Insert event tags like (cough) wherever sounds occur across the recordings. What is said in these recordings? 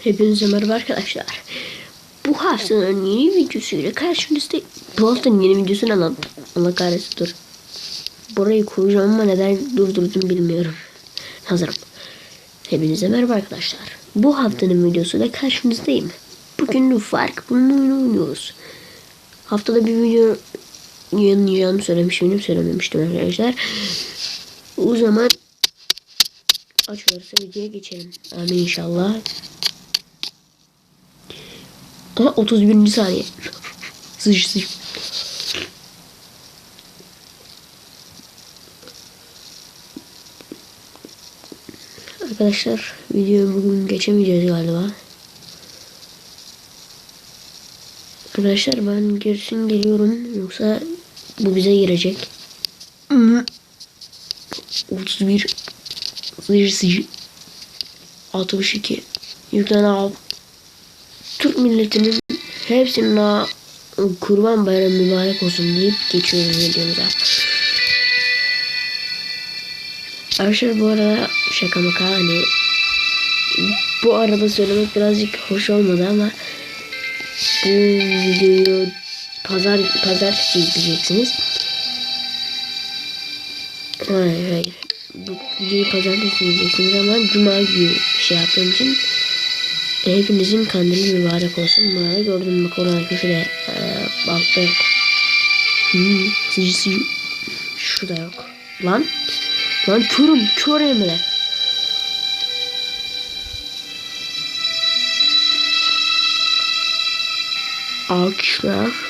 Hepinize merhaba arkadaşlar. Bu haftanın yeni videosuyla karşınızda Bu haftanın yeni videosu ne lan? Allah kahretsin dur. Burayı kuracağım ama neden durdurdum bilmiyorum. Hazırım. Hepinize merhaba arkadaşlar. Bu haftanın videosuyla karşınızdayım. Bugün fark bunun oyunu oynuyoruz. Haftada bir video yayınlayacağımı söylemiştim. Söylememiştim arkadaşlar. O zaman açılırsa videoya geçelim. Amin inşallah. Ama 31. saniye. Sıç sıç. Arkadaşlar videoyu bugün geçemeyeceğiz galiba. Arkadaşlar ben girsin geliyorum yoksa bu bize girecek. 31 Sıcı sıcı 62 Yüklen al Türk milletinin hepsinin kurban bayramı mübarek olsun deyip geçiyoruz videomuza. Arkadaşlar bu arada şaka maka hani bu arada söylemek birazcık hoş olmadı ama bu videoyu pazar pazartesi izleyeceksiniz. Hayır hayır. Bu videoyu pazartesi izleyeceksiniz ama cuma günü şey yaptığım için hepinizin kandili mübarek olsun. Arada gördüm bak orada köşede e, altta yok. Hmm, sıcı. Şurada yok. Lan. Lan körüm. Kör Emre. Alkışlar.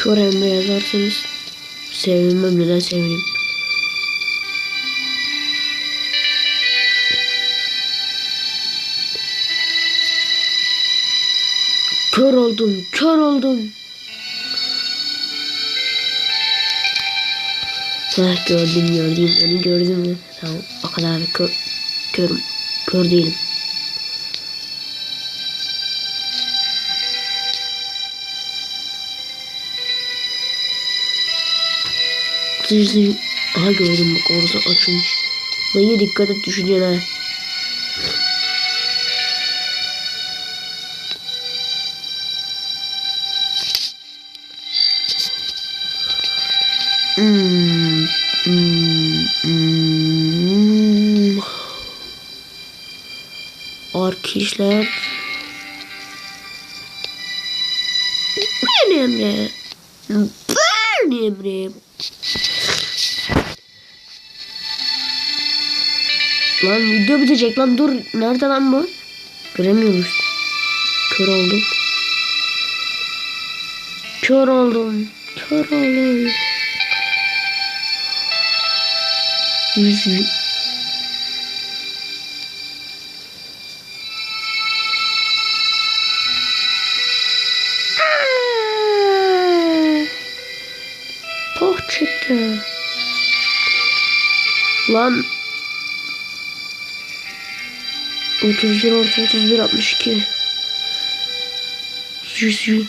Kör Emre yazarsanız sevinmem neden sevineyim. Kör oldum, kör oldum. Heh, gördüm gördüm onu gördüm mü? Tamam o kadar kör, körüm. Kör değilim. Sıcı Aha gördüm bak orası açılmış. Dayı dikkat et ha. Hmm, hmm, hmm. Arkadaşlar ben Emre ben Emre Lan video bitecek lan dur. Nerede lan bu? Göremiyoruz. Kör oldum. Kör oldum. Kör oldum. Yüzü. Poh çıktı. Lan 31 orta 31 62 100 100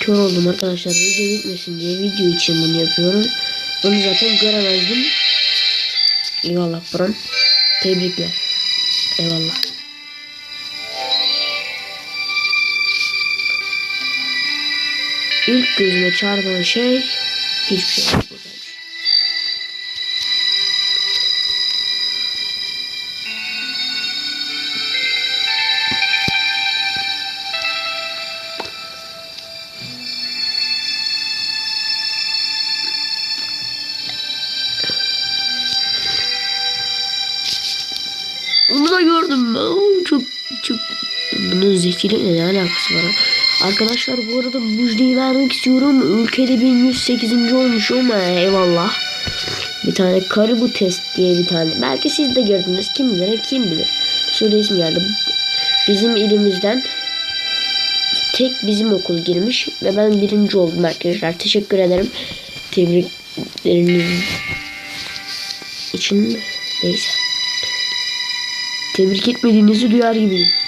Kör oldum arkadaşlar. Video bitmesin diye video için bunu yapıyorum. Onu zaten göremezdim. Eyvallah Bram. Tebrikler. Eyvallah. İlk gözüme çarpan şey hiçbir şey zekilikle ne alakası var? Arkadaşlar bu arada müjdeyi vermek istiyorum. Ülkede 1108. olmuşum. Eyvallah. Bir tane Karibu test diye bir tane. Belki siz de gördünüz. Kim bilir kim bilir. Şöyle isim geldi. Bizim ilimizden tek bizim okul girmiş ve ben birinci oldum arkadaşlar. Teşekkür ederim. Tebrikleriniz için neyse. Tebrik etmediğinizi duyar gibiyim.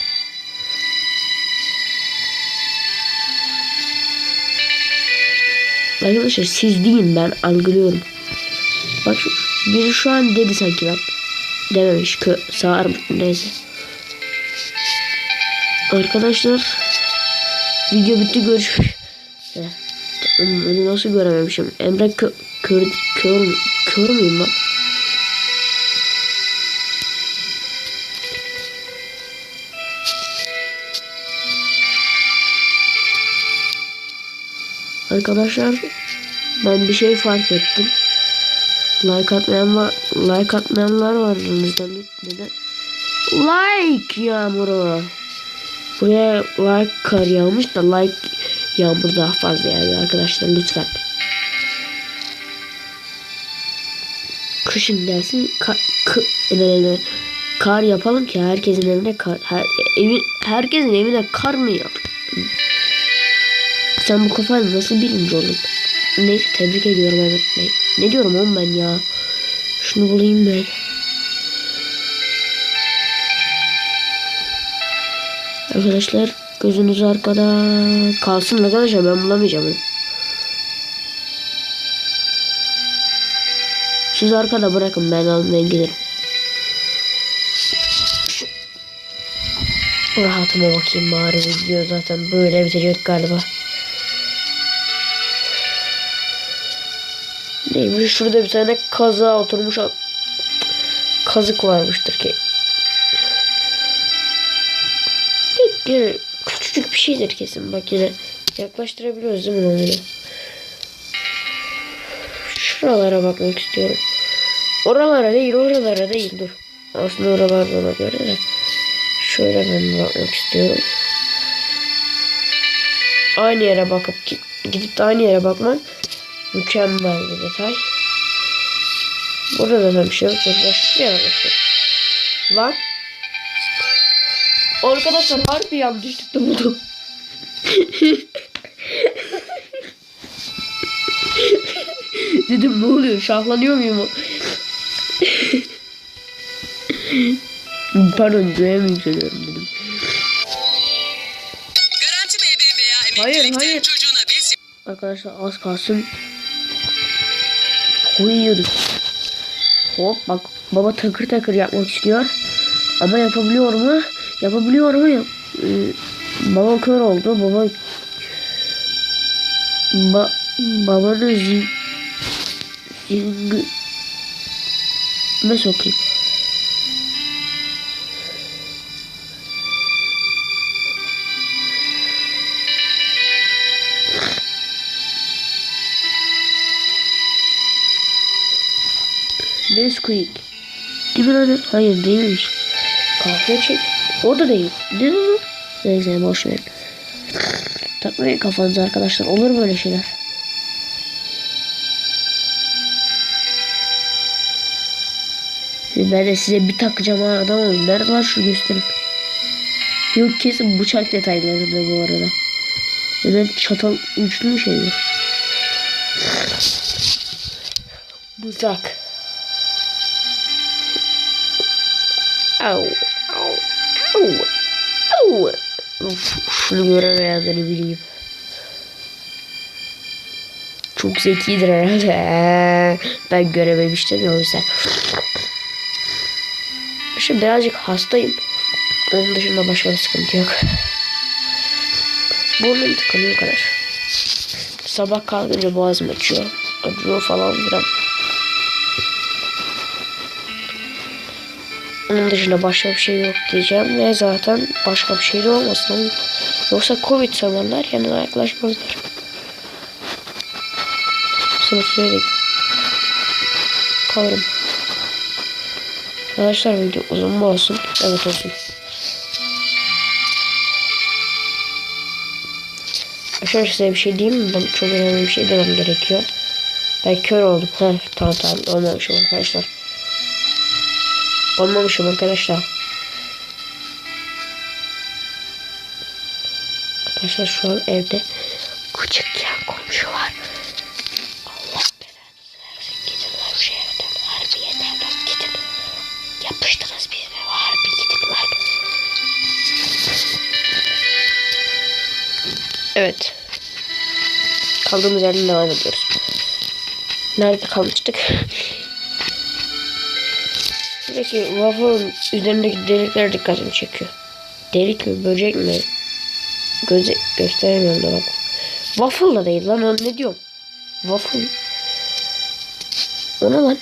Arkadaşlar siz deyin ben algılıyorum. Bak biri şu an dedi sanki bak. Dememiş kö sağırmış neyse. Arkadaşlar video bitti görüşürüz. Heh, Onu nasıl görememişim? Emre kö kör, kör, kör müyüm lan? Arkadaşlar ben bir şey fark ettim. Like atmayan var, like atmayanlar var aranızda. Neden? Like yağmuru. Buraya like kar yağmış da like yağmur daha fazla yani arkadaşlar lütfen. Kışın gelsin ka, e, kar yapalım ki herkesin evine kar her, evi, herkesin evine kar mı yap? Sen bu kafayla nasıl birinci oldun? Neyse tebrik ediyorum Mehmet Bey. Ne diyorum oğlum ben ya? Şunu bulayım ben. Arkadaşlar gözünüz arkada kalsın arkadaşlar ben bulamayacağım. Siz arkada bırakın ben almaya giderim. Rahatıma bakayım bari video zaten böyle bitecek galiba. Neymiş şurada bir tane kaza oturmuş kazık varmıştır ki. Yine küçücük bir şeydir kesin bak yine yaklaştırabiliyoruz değil mi onu? Şuralara bakmak istiyorum. Oralara değil oralara değil dur. Aslında oralarda olabilir de. Şöyle ben bakmak istiyorum. Aynı yere bakıp gi- gidip de aynı yere bakmak mükemmel bir detay. Burada da bir şey yok. İstiyorum. Lan. Arkadaşlar harbi yanlışlıkla buldum. (laughs) Dedim ne oluyor? Şahlanıyor muyum? (laughs) Pardon göğe mi yükseliyorum dedim. Garanti Hayır, hayır. Arkadaşlar az kalsın uyuyorduk. Hop bak baba takır takır yapmak istiyor. Ama yapabiliyor mu? Yapabiliyor mu? Yap Ee, baba kör oldu. Baba ba babanın zil zil ne sokayım? Nesquik. Değil mi lan? Hayır değilmiş. Kahve çek. O da değil. Ne lan? Neyse boş ver. Takmayın kafanıza arkadaşlar. Olur böyle şeyler. Ben de size bir takacağım ha adam olun. Nerede var şu gösterin. Yok kesin bıçak detaylarında bu arada. Hemen çatal uçlu şey yok. Au. Au. Au. Au. Uf, şunu göremeyenleri bileyim. Çok zekidir herhalde. Ben görememiştim ya o yüzden. Şimdi birazcık hastayım. Onun dışında başka bir sıkıntı yok. Burnum tıkanıyor kadar. Sabah kalkınca boğazım açıyor. Acıyor falan filan. Onun dışında başka bir şey yok diyeceğim ve zaten başka bir şey de olmasın. Yoksa Covid sanırlar yanına yaklaşmazlar. Sınıf söyledik. Kalırım. Arkadaşlar video uzun mu olsun? Evet olsun. Arkadaşlar size bir şey diyeyim mi? Ben çok önemli bir şey demem gerekiyor. Ben kör oldum. Heh, tamam tamam olmamışım arkadaşlar. Olmamışım arkadaşlar. Arkadaşlar şu an evde küçük yan komşu var. Allah belanızı versin. Gidin lan şu evden. Harbi yeter lan gidin. Yapıştınız birine. Harbi gidin lan. Evet. Kaldığımız yerden devam ediyoruz. Nerede kalmıştık? Şuradaki waffle'ın üzerindeki delikler dikkatimi çekiyor. Delik mi, böcek mi? Göze gösteremiyorum da bak. Waffle da değil lan o ne diyorum? Waffle. O ne lan?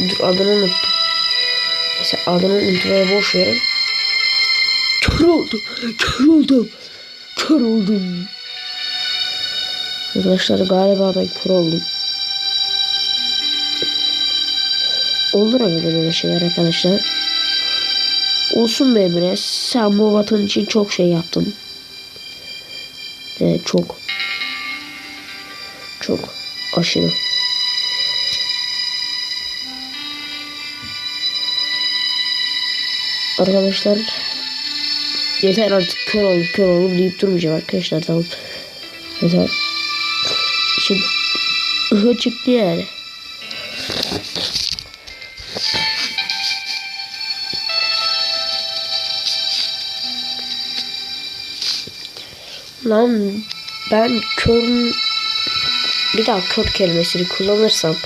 Dur adını unuttum. Neyse adını unutmaya boş verin. Kör oldum. Kör oldum. Kör oldum. Arkadaşlar galiba ben kör oldum. Olur öyle böyle şeyler arkadaşlar. Olsun be Emre. Sen bu vatan için çok şey yaptın. Evet çok. Çok. Aşırı. Arkadaşlar yeter artık kör oldum kör oldum deyip durmayacağım arkadaşlar tamam. Yeter. Şimdi çıktı yani. Lan ben körün bir daha kör kelimesini kullanırsam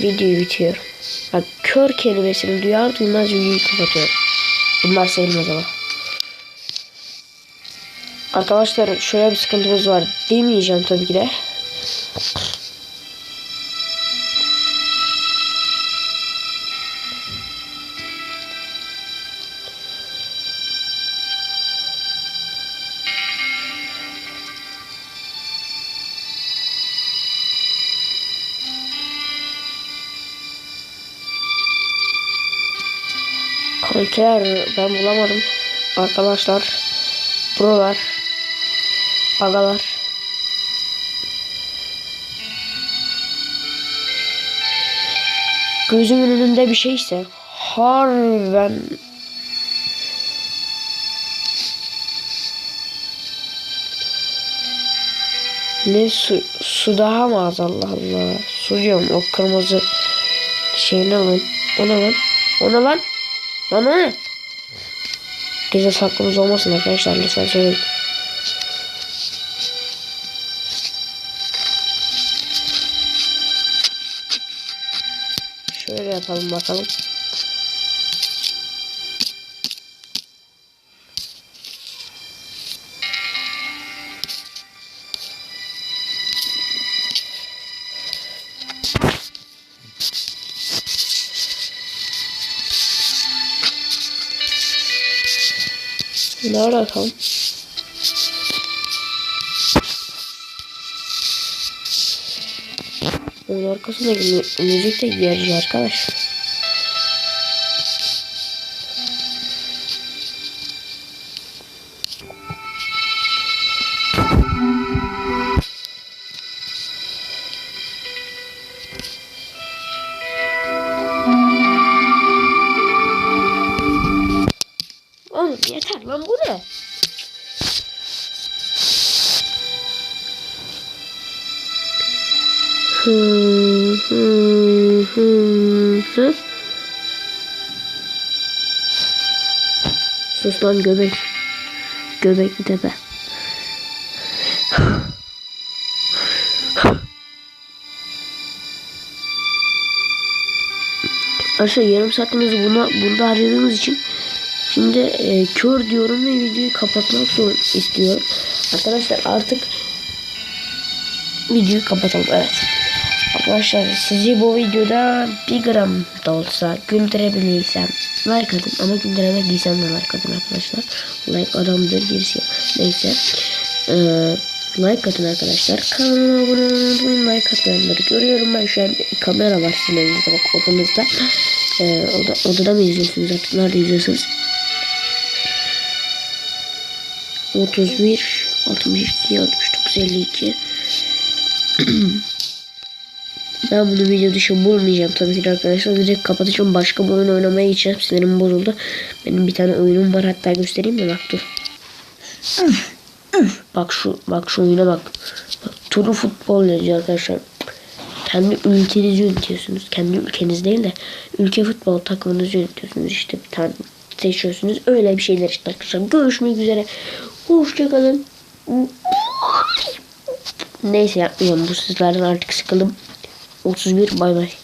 videoyu bitiyorum. Bak kör kelimesini duyar duymaz videoyu kapatıyorum. Bunlar sayılmaz ama. Arkadaşlar şöyle bir sıkıntımız var. Demeyeceğim tabii ki de. Kankiler ben bulamadım. Arkadaşlar. Buralar. Agalar. Gözümün önünde bir şeyse harbiden ne su, su daha mı az Allah Allah. Su diyorum o kırmızı şey ne lan? O ne lan? O lan? Lan ne? Gizli saklımız olmasın arkadaşlar lütfen söyleyin. Şöyle yapalım bakalım. Nerede bakalım? Onun arkasındaki mü müzik de gerici arkadaş. Hı. Sus lan göbek. Göbekli tepe. Arkadaşlar yarım saatimizi buna burada harcadığımız için şimdi e, kör diyorum ve videoyu kapatmak zor istiyorum. Arkadaşlar artık videoyu kapatalım. Evet. Arkadaşlar sizi bu videoda bir gram da olsa güldürebilirsem like atın ama güldüremediysem de like atın arkadaşlar. Like adamdır gerisi yok. Neyse. Ee, like atın arkadaşlar. Kanalıma abone olmayı. Like atmayanları görüyorum ben. Şu an kamera var sizin elinizde bak odanızda. Ee, oda, odada mı izliyorsunuz artık? Nerede izliyorsunuz? 31 62 69 52 Ben bunu video dışı bulmayacağım tabii ki arkadaşlar. Direkt kapatacağım. Başka bir oyun oynamaya geçeceğim. Sinirim bozuldu. Benim bir tane oyunum var. Hatta göstereyim mi? Bak dur. bak şu bak şu oyuna bak. Bak Turu futbol yazıyor arkadaşlar. Kendi ülkenizi yönetiyorsunuz. Kendi ülkeniz değil de ülke futbol takımınızı yönetiyorsunuz. İşte bir tane seçiyorsunuz. Öyle bir şeyler işte arkadaşlar. Görüşmek üzere. Hoşçakalın. Neyse yapmayacağım. Bu sizlerden artık sıkıldım. 31 bay bay.